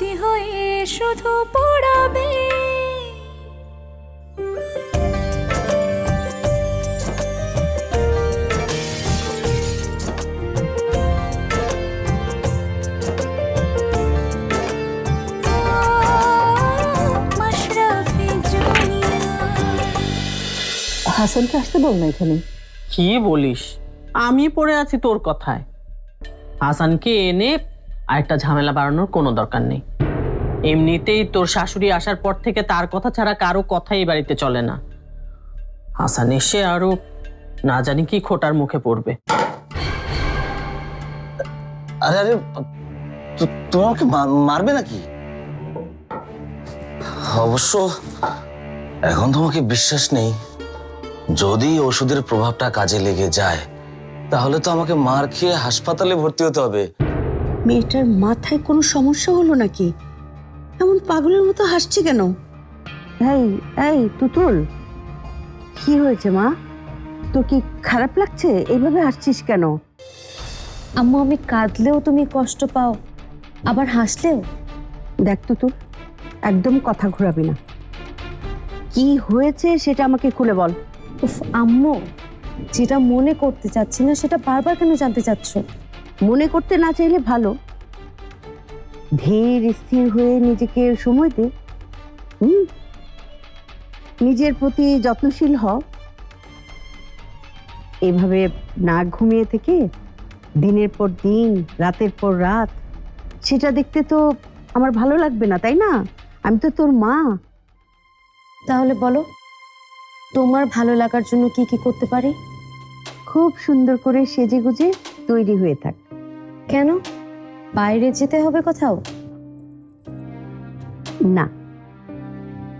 স্মৃতি হয়ে শুধু পড়াবে। হাসানকে আসতে বল না এখানে। কি বলিস? আমি পড়ে আছি তোর কথায়। হাসানকে এনে আরেকটা ঝামেলা বাড়ানোর কোনো দরকার নেই। এমনিতেই তোর শাশুড়ি আসার পর থেকে তার কথা ছাড়া কারও কথাই এই বাড়িতে চলে না। হাসান এসে আরও না জানি কি খোটার মুখে পড়বে। আরে আরে তুমি আমাকে মারবে নাকি? অবশ্য এখন তোমাকে বিশ্বাস নেই। যদি ওষুধের প্রভাবটা কাজে লেগে যায় তাহলে তো আমাকে মার খেয়ে হাসপাতালে ভর্তি হতে হবে। মেয়েটার মাথায় কোনো সমস্যা হলো নাকি? এমন পাগলের মতো হাসছে কেন? এই এই তুতুল। কি হয়েছে মা? তোর কি খারাপ লাগছে? এইভাবে হাসছিস কেন? আম্মু আমি কাঁদলেও তুমি কষ্ট পাও। আবার হাসলেও? দেখ তুতুল একদম কথা ঘোরাবি না। কি হয়েছে সেটা আমাকে খুলে বল। উফ আম্মু যেটা মনে করতে চাচ্ছি না সেটা বারবার কেন জানতে চাচ্ছ? মনে করতে না চাইলে ভালো। ধীর স্থির হয়ে নিজেকে সময় দে। হুম? নিজের প্রতি যত্নশীল হ। এভাবে না ঘুমিয়ে থেকে দিনের পর দিন রাতের পর রাত সেটা দেখতে তো আমার ভালো লাগবে না তাই না? আমি তো তোর মা। তাহলে বলো তোমার ভালো লাগার জন্য কি কি করতে পারি? খুব সুন্দর করে সেজে গুজে তৈরি হয়ে থাক। কেন? বাইরে যেতে হবে কোথাও? না।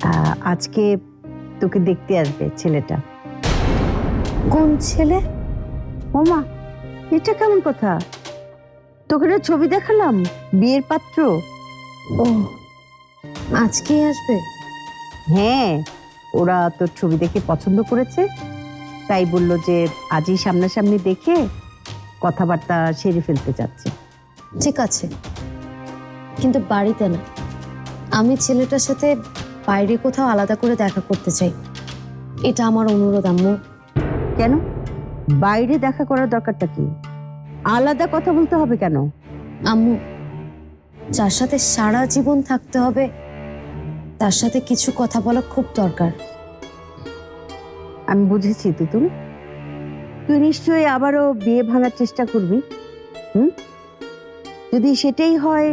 আহ, আজকে তোকে দেখতে আসবে ছেলেটা। কোন ছেলে? ওমা এটা কেমন কথা? তোকে একটা ছবি দেখালাম বিয়ের পাত্র। ও আজকেই আসবে? হ্যাঁ ওরা তোর ছবি দেখে পছন্দ করেছে। তাই বলল যে আজই সামনাসামনি দেখে কথাবার্তা সেরে ফেলতে চাচ্ছে। ঠিক আছে। কিন্তু বাড়িতে না। আমি ছেলেটার সাথে বাইরে কোথাও আলাদা করে দেখা করতে চাই। এটা আমার অনুরোধ আম্মু। কেন? বাইরে দেখা করার দরকারটা কি? আলাদা কথা বলতে হবে কেন? আম্মু যার সাথে সারা জীবন থাকতে হবে তার সাথে কিছু কথা বলা খুব দরকার। আমি বুঝেছি তুতুল। তুই নিশ্চয়ই আবারও বিয়ে ভাঙার চেষ্টা করবি হুম? যদি সেটাই হয়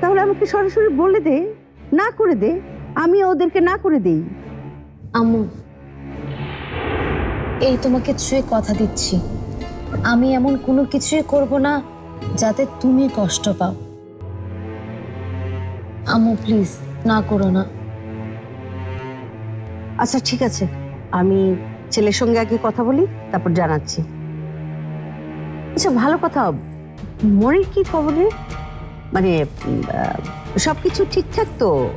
তাহলে আমাকে সরাসরি বলে দে না করে দে আমি ওদেরকে না করে দেই। আম্মু এই তোমাকে ছুঁয়ে কথা দিচ্ছি। আমি এমন কোনো কিছুই করব না যাতে তুমি কষ্ট পাও। আম্মু প্লিজ না করো না। আচ্ছা ঠিক আছে। আমি ছেলের সঙ্গে আগে কথা বলি তারপর জানাচ্ছি। আচ্ছা ভালো কথা মনের কি খবর? রে মানে সব কিছু ঠিকঠাক তো?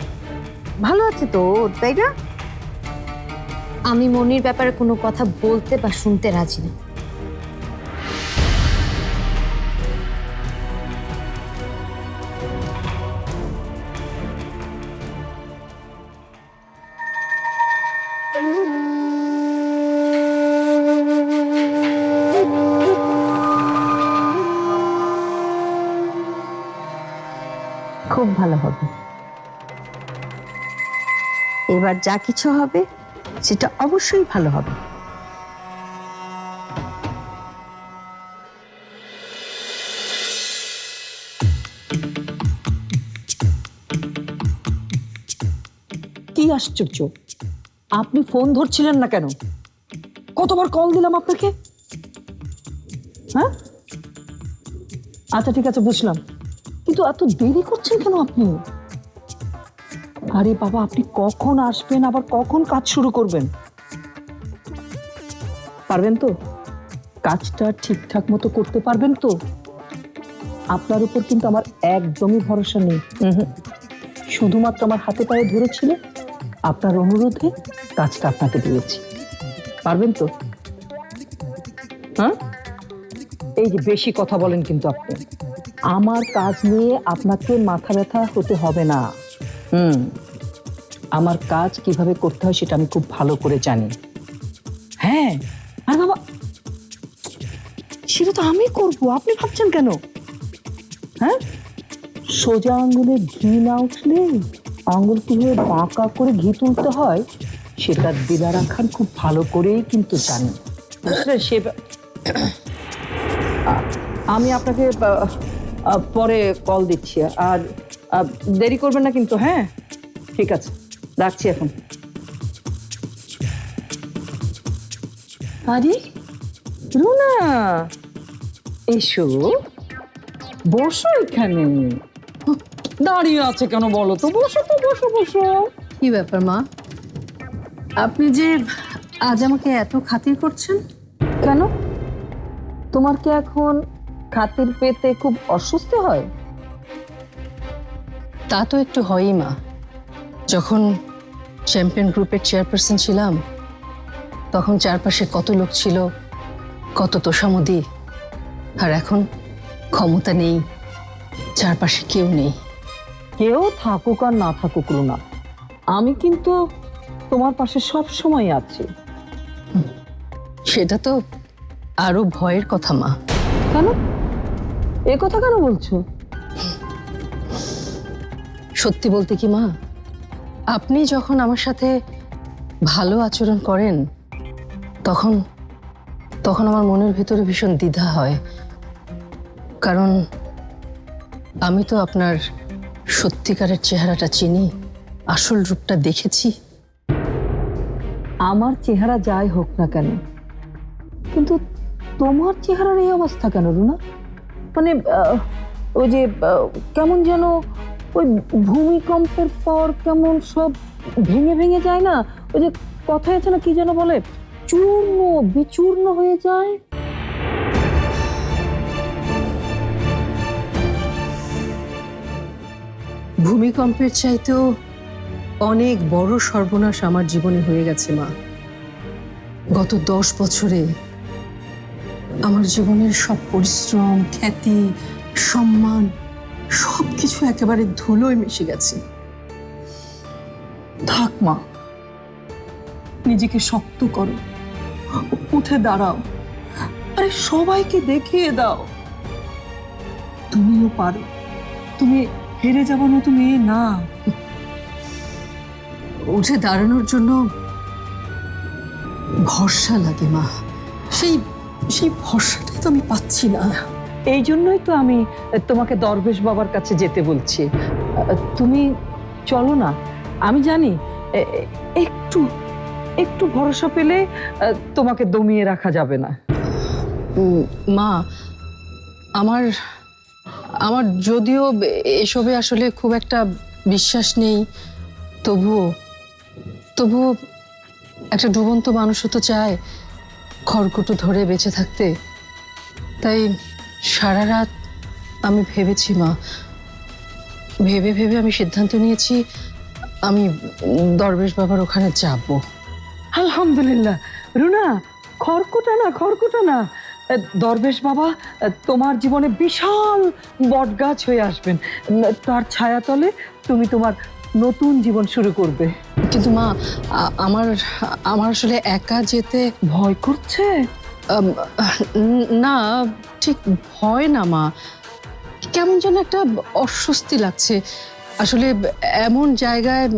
ভালো আছে তো ওর, তাই না? আমি মনির ব্যাপারে কোনো কথা বলতে বা শুনতে রাজি না। খুব ভালো হবে। এবার যা কিছু হবে, সেটা অবশ্যই ভালো হবে। কি আশ্চর্য? আপনি ফোন ধরছিলেন না কেন? কতবার কল দিলাম আপনাকে? হ্যাঁ? আচ্ছা ঠিক আছে, বুঝলাম। কিন্তু এত দেরি করছেন কেন আপনি? আরে বাবা আপনি কখন আসবেন? আবার কখন কাজ শুরু করবেন? পারবেন তো? কাজটা ঠিকঠাক মতো করতে পারবেন তো? আপনার উপর কিন্তু আমার একদমই ভরসা নেই। শুধুমাত্র আমার হাতে পায়ে ধরেছিল আপনার অনুরোধে কাজটা আপনাকে দিয়েছি। পারবেন তো? হ্যাঁ? এই যে বেশি কথা বলেন কিন্তু আপনি। আমার কাজ নিয়ে আপনাকে মাথা ব্যথা হতে হবে না। হুম, আমার কাজ কীভাবে করতে হয় সেটা আমি খুব ভালো করে জানি। হ্যাঁ আর বাবা, সেটা তো আমি করব, আপনি ভাবছেন কেন? হ্যাঁ সোজা আঙ্গুলে ঘি না উঠলে আঙ্গুল কীভাবে বাঁকা করে ঘি তুলতে হয়? সেটা দিদারা খান খুব ভালো করেই কিন্তু বুঝলেন সে আমি আপনাকে পরে কল দিচ্ছি। আর দেরি করবেন না কিন্তু হ্যাঁ? ঠিক আছে রাখছি এখন। আরে রুনা এসো। বসো এখানে। দাঁড়িয়ে আছে কেন বলো তো? বসো তো বসো বসো। কি ব্যাপার মা? আপনি যে আজ আমাকে এত খাতির করছেন? কেন? তোমার কি এখন খাতির পেতে খুব অসুস্থ হয়? তা তো একটু হয়ই মা। যখন চ্যাম্পিয়ন গ্রুপের চেয়ারপারসন ছিলাম তখন চারপাশে কত লোক ছিল কত তোষামদি আর এখন ক্ষমতা নেই চারপাশে কেউ নেই। কেউ থাকুক আর না থাকুক রুনা। আমি কিন্তু তোমার পাশে সব সময় আছি। সেটা তো আরও ভয়ের কথা মা। কেন? এ কথা কেন বলছো? সত্যি বলতে কি মা? আপনি যখন আমার সাথে ভালো আচরণ করেন তখন তখন আমার মনের ভেতরে ভীষণ দ্বিধা হয়। কারণ আমি তো আপনার সত্যিকারের চেহারাটা চিনি আসল রূপটা দেখেছি। আমার চেহারা যাই হোক না কেন কিন্তু তোমার চেহারার এই অবস্থা কেন রুনা? মানে ওই যে কেমন যেন ওই ভূমিকম্পের পর কেমন সব ভেঙে ভেঙে যায় না? ওই যে কথায় আছে না, কি যেন বলে? চূর্ণ, বিচূর্ণ হয়ে যায়। ভূমিকম্পের চাইতেও অনেক বড় সর্বনাশ আমার জীবনে হয়ে গেছে, মা। গত দশ বছরে আমার জীবনের সব পরিশ্রম, খ্যাতি, সম্মান সব কিছু একেবারে ধুলোয় মিশে গেছে। থাক মা, নিজেকে শক্ত করো, উঠে দাঁড়াও, আরে সবাইকে দেখিয়ে দাও। তুমিও পারো, তুমি হেরে যাবার মতো মেয়ে না। উঠে দাঁড়ানোর জন্য ভরসা লাগে মা, সেই সেই ভরসাটাই তো আমি পাচ্ছি না। এই জন্যই তো আমি তোমাকে দরবেশ বাবার কাছে যেতে বলছি। তুমি চলো না। আমি জানি একটু একটু ভরসা পেলে তোমাকে দমিয়ে রাখা যাবে না। মা আমার আমার যদিও এসবে আসলে খুব একটা বিশ্বাস নেই তবুও তবুও একটা ডুবন্ত মানুষও তো চায়। খড়কুটো ধরে বেঁচে থাকতে, তাই সারা রাত আমি ভেবেছি মা। ভেবে ভেবে আমি সিদ্ধান্ত নিয়েছি, আমি দরবেশ বাবার ওখানে যাব। আলহামদুলিল্লাহ। রুনা, খড়কুটা না খড়কুটা না। দরবেশ বাবা, তোমার জীবনে বিশাল বটগাছ হয়ে আসবেন। তার ছায়াতলে তুমি তোমার নতুন জীবন শুরু করবে। কিন্তু মা আমার আমার আসলে একা যেতে ভয় করছে? না ঠিক ভয় না মা। কেমন যেন একটা অস্বস্তি লাগছে। আসলে এমন জায়গায়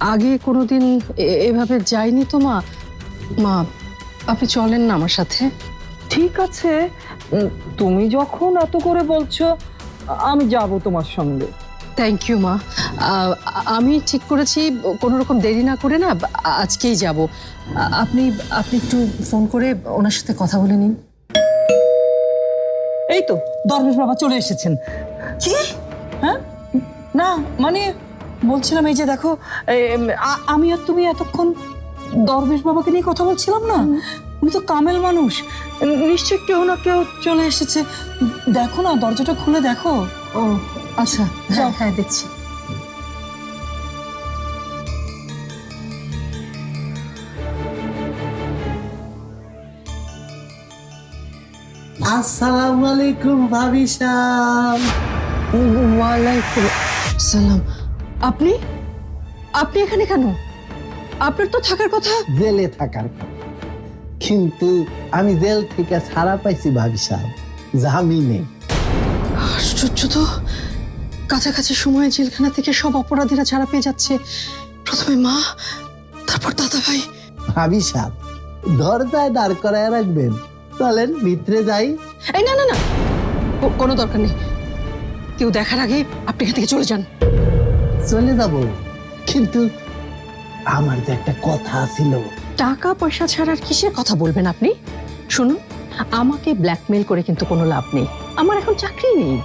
আগে কোনোদিন এ- এভাবে যাইনি তো মা। মা আপনি চলেন না আমার সাথে। ঠিক আছে। তুমি যখন এত করে বলছো আমি যাব তোমার সঙ্গে। থ্যাংক ইউ মা। আমি ঠিক করেছি কোনো রকম দেরি না করে না আজকেই যাব। আপনি আপনি একটু ফোন করে ওনার সাথে কথা বলে নিন। এই তো দরবেশ বাবা চলে এসেছেন। কি? হ্যাঁ? না মানে বলছিলাম এই যে দেখো আমি আর তুমি এতক্ষণ দরবেশ বাবাকে নিয়ে কথা বলছিলাম না? উনি তো কামেল মানুষ। নিশ্চয় কেউ না কেউ চলে এসেছে। দেখো না দরজাটা খুলে দেখো। ও আচ্ছা হ্যাঁ হ্যাঁ দেখছি। আসসালামু আলাইকুম ভাবি সাহেব। ওয়ালাইকুম সালাম। আপনি? আপনি এখানে কেন? আপনার তো থাকার কথা। জেলে থাকার কিন্তু আমি জেল থেকে ছাড়া পাইছি ভাবি সাহেব। জামিনে। আশ্চর্য তো। কাছাকাছি সময়ে জেলখানা থেকে সব অপরাধীরা ছাড়া পেয়ে যাচ্ছে প্রথমে মা তারপর দাদা ভাই ভাবি সাহেব দরজায় দাঁড় করায় রাখবেন। চলেন ভিতরে যাই। এই না না না। কোনো দরকার নেই। কেউ দেখার আগে আপনি এখান থেকে চলে যান। চলে যাব। কিন্তু আমার যে একটা কথা ছিল। টাকা পয়সা ছাড়ার কিসের কথা বলবেন আপনি? শুনুন আমাকে ব্ল্যাকমেল করে কিন্তু কোনো লাভ নেই। আমার এখন চাকরি নেই।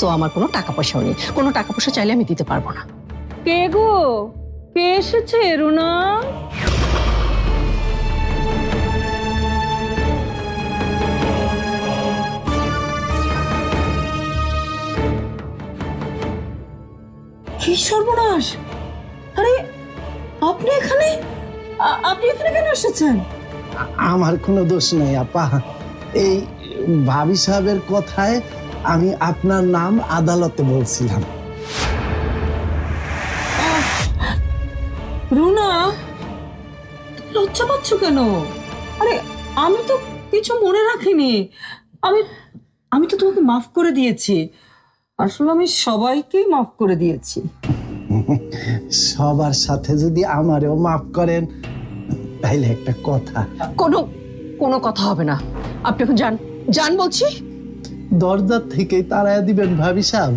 তো আমার কোনো টাকা পয়সাও নেই। কোনো টাকা পয়সা চাইলে আমি দিতে পারব না। কে গো? কে এসেছে রুনা? কি সর্বনাশ? আরে আপনি এখানে? আপনি এখানে কেন এসেছেন? আমার কোনো দোষ নেই আপা। এই ভাবি সাহেবের কথায় আমি আপনার নাম আদালতে বলছিলাম। রুনা লজ্জা পাচ্ছ কেন? আরে আমি তো কিছু মনে রাখিনি। আমি আমি তো তোমাকে মাফ করে দিয়েছি। আসলে আমি সবাইকেই মাফ করে দিয়েছি। সবার সাথে যদি আমারেও মাফ করেন তাইলে একটা কথা। কোনো কোনো কথা হবে না। আপনি এখন যান। যান বলছি। দরজার থেকেই তাড়ায় দিবেন ভাবি সাহেব।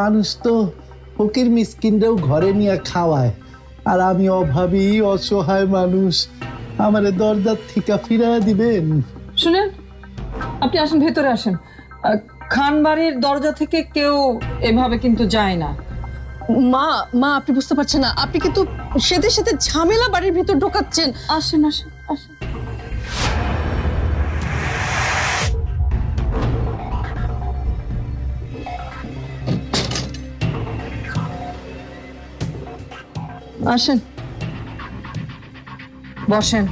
মানুষ তো ফকির মিসকিনরাও ঘরে নিয়ে খাওয়ায়। আর আমি অভাবী অসহায় মানুষ আমারে দরজার থেকে ফিরায় দিবেন? শুনেন আপনি আসেন ভেতরে আসেন। খান বাড়ির দরজা থেকে কেউ এভাবে কিন্তু যায় না। মা মা আপনি বুঝতে পারছেন না। আপনি কিন্তু সেতে সেতে ঝামেলা বাড়ির ভিতর ঢোকাচ্ছেন। আসেন আসেন। আসেন। বসেন।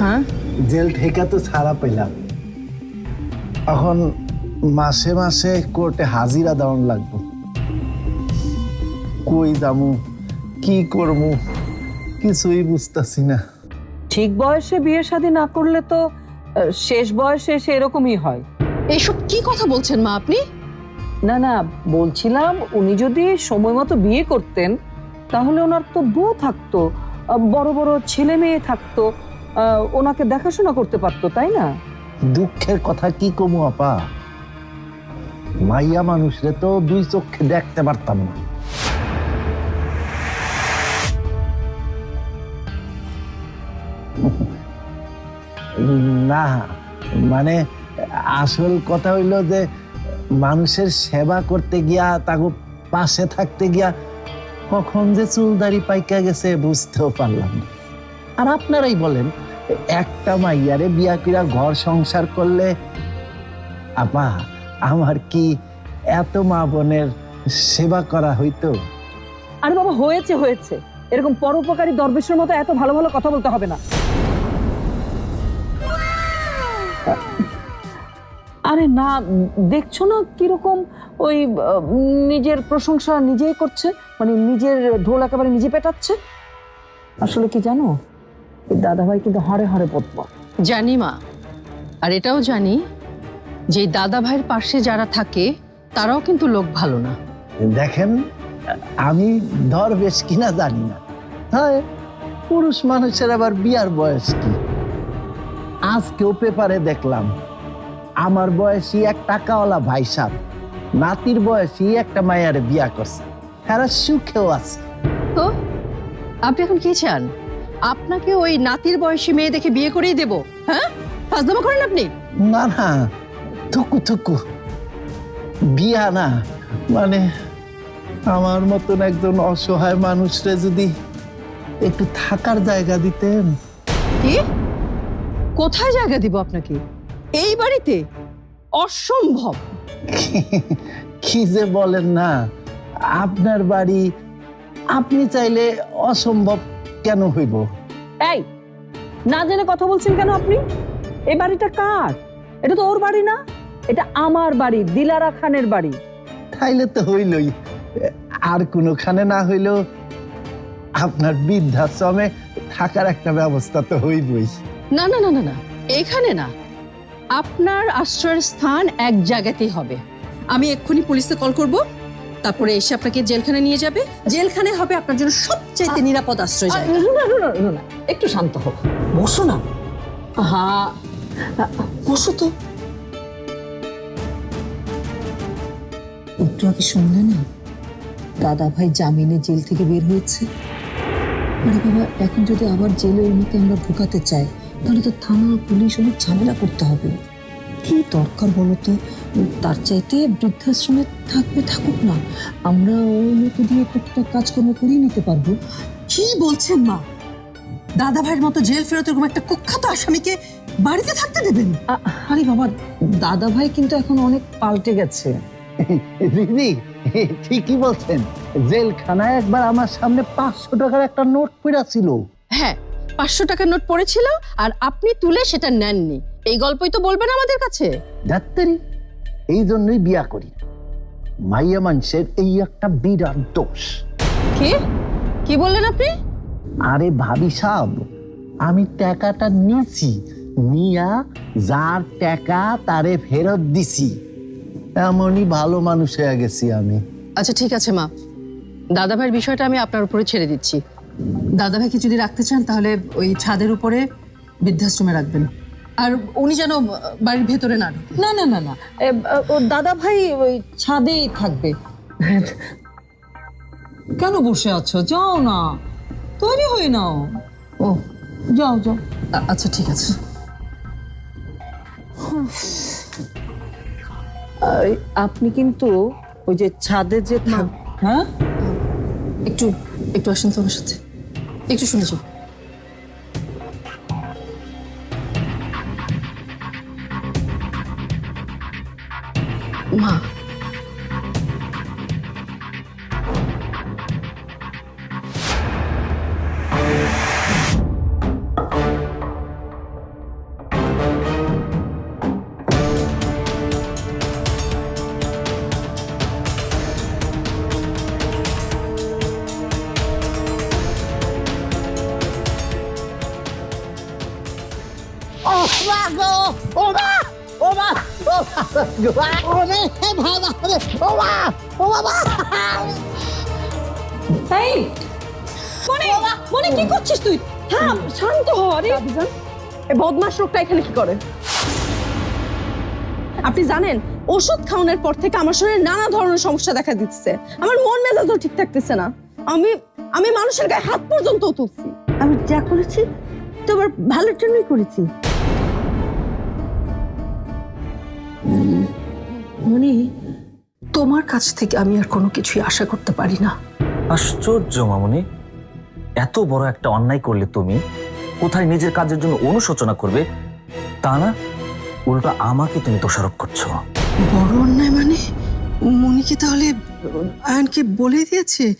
হ্যাঁ? জেল থেকে তো ছাড়া পেলাম। এখন মাসে মাসে কোর্টে হাজিরা দেওয়ান লাগবে। কই যামু কি করব কিছুই বুঝতেছি না। ঠিক বয়সে বিয়ে শাদী না করলে তো শেষ বয়সে এসে এরকমই হয়। এইসব কি কথা বলছেন মা আপনি? না না বলছিলাম উনি যদি সময় মতো বিয়ে করতেন তাহলে ওনার তো বউ থাকতো বড় বড় ছেলে মেয়ে থাকতো আহ, ওনাকে দেখাশোনা করতে পারতো তাই না? দুঃখের কথা কি কমু আপা? মাইয়া মানুষরে তো দুই চোখে দেখতে পারতাম না। না মানে আসল কথা হইল যে মানুষের সেবা করতে গিয়া তাকে পাশে থাকতে গিয়া কখন যে চুলদারি পাইকা গেছে বুঝতেও পারলাম না। আর আপনারাই বলেন, একটা মাইয়ারে বিয়া কিরা ঘর সংসার করলে আপা, আমার কি এত মা বোনের সেবা করা হইতো? আরে বাবা, হয়েছে হয়েছে। এরকম পরোপকারী দরবেশের মতো এত ভালো ভালো কথা বলতে হবে না। আরে না দেখছ না কীরকম ওই নিজের প্রশংসা নিজেই করছে? মানে নিজের ঢোল একেবারে নিজে পেটাচ্ছে? আসলে কি জানো? দাদাভাই কিন্তু হরে হরে পদ্ম জানি মা। আর এটাও জানি যে এই দাদা ভাইয়ের পাশে যারা থাকে তারাও কিন্তু লোক ভালো না। দেখেন আমি দরবেশ কিনা জানি না। হ্যাঁ পুরুষ মানুষের আবার বিয়ার বয়স কি? আজকেও পেপারে দেখলাম আমার বয়সী এক টাকাওয়ালা ভাই সাহ নাতির বয়সী একটা মায়ের বিয়া করছে। এরা সুখেও আছে। তো আপনি এখন কি চান? আপনাকে ওই নাতির বয়সী মেয়ে দেখে বিয়ে করেই দেব হ্যাঁ? ফাজদামা করেন আপনি? না না থুকু থুকু। বিয়া না মানে আমার মতন একজন অসহায় মানুষরে যদি একটু থাকার জায়গা দিতেন। কি? কোথায় জায়গা দিব আপনাকে? এই বাড়িতে? অসম্ভব। কি যে বলেন না আপনার বাড়ি আপনি চাইলে অসম্ভব কেন হইব? এই না জেনে কথা বলছেন কেন আপনি? এই বাড়িটা কার? এটা তো ওর বাড়ি না এটা আমার বাড়ি দিলারা খানের বাড়ি। তাইলে তো হইলই। আর কোনোখানে না হইলেও আপনার বৃদ্ধাশ্রমে থাকার একটা ব্যবস্থা তো হইবই। না না না না না এখানে না। আপনার আশ্রয়ের স্থান এক জায়গাতেই হবে। আমি এক্ষুনি পুলিশে কল করব তারপরে এসে আপনাকে জেলখানে নিয়ে যাবে। জেলখানে হবে আপনার জন্য সবচাইতে নিরাপদ আশ্রয় জায়গা। রুনা একটু শান্ত হোক বসো না। হ্যাঁ বসো তো। একটু আগে শুনলে না? দাদা ভাই জামিনে জেল থেকে বের হয়েছে। আরে বাবা এখন যদি আবার জেলে ওনাকে আমরা ঢুকাতে চাই তাহলে তো থানা পুলিশ অনেক ঝামেলা করতে হবে। কি দরকার বলতো তার চাইতে বৃদ্ধাশ্রমে থাকবে থাকুক না। আমরা ওই ওনাকে দিয়ে টুকটাক কাজকর্ম করিয়ে নিতে পারব? কি বলছেন মা? দাদা ভাইয়ের মতো জেল ফেরত এরকম একটা কুখ্যাত আসামিকে বাড়িতে থাকতে দেবেন? আরে বাবা দাদা ভাই কিন্তু এখন অনেক পাল্টে গেছে। দিদি ঠিকই বলছেন। জেলখানায় একবার আমার সামনে পাঁচশো টাকার একটা নোট পড়া ছিল। হ্যাঁ পাঁচশো টাকার নোট পড়েছিল আর আপনি তুলে সেটা নেননি। এই গল্পই তো বলবেন আমাদের কাছে। ডাক্তারি এই জন্যই বিয়া করি। মাইয়া মানুষের এই একটা বিরাট দোষ। কি? কি বললেন আপনি? আরে ভাবি সাহ আমি টাকাটা নিয়েছি নিয়া যার টাকা তারে ফেরত দিছি। এমনই ভালো মানুষ হয়ে গেছি আমি। আচ্ছা ঠিক আছে মা। দাদা ভাইয়ের বিষয়টা আমি আপনার উপরে ছেড়ে দিচ্ছি। দাদা ভাইকে যদি রাখতে চান তাহলে ওই ছাদের উপরে বৃদ্ধাশ্রমে রাখবেন। আর উনি যেন বাড়ির ভেতরে না ঢোকে। না না না না। এ, ও দাদা ভাই ওই ছাদেই থাকবে। কেন বসে আছো? যাও না। তৈরি হয়ে নাও। ও। যাও যাও। আচ্ছা ঠিক আছে। আপনি কিন্তু ওই যে ছাদে যে হ্যাঁ? একটু একটু আসেন তো আমার সাথে। একটু শুনেছো মা এই মনে মনে কি করছিস তুই? থাম শান্ত হ আরে। এই বদমাস রোগটা এখানে কি করে? আপনি জানেন ওষুধ খাওয়ানোর পর থেকে আমার শরীরে নানা ধরনের সমস্যা দেখা দিচ্ছে। আমার মন মেজাজও ঠিক থাকতেছে না। আমি আমি মানুষের গায়ে হাত পর্যন্ত তুলছি। আমি যা করেছি তোমার ভালোর জন্যই করেছি। তোমার কাছ থেকে আমি আর কোনো কিছুই আশা করতে পারি না। আশ্চর্য মামনি। এত বড় একটা অন্যায় করলে তুমি কোথায় নিজের কাজের জন্য অনুশোচনা করবে? তা না উল্টো আমাকে তুমি দোষারোপ করছ। বড় অন্যায় মানে? মনিকে তাহলে আয়নকে বলে দিয়েছে?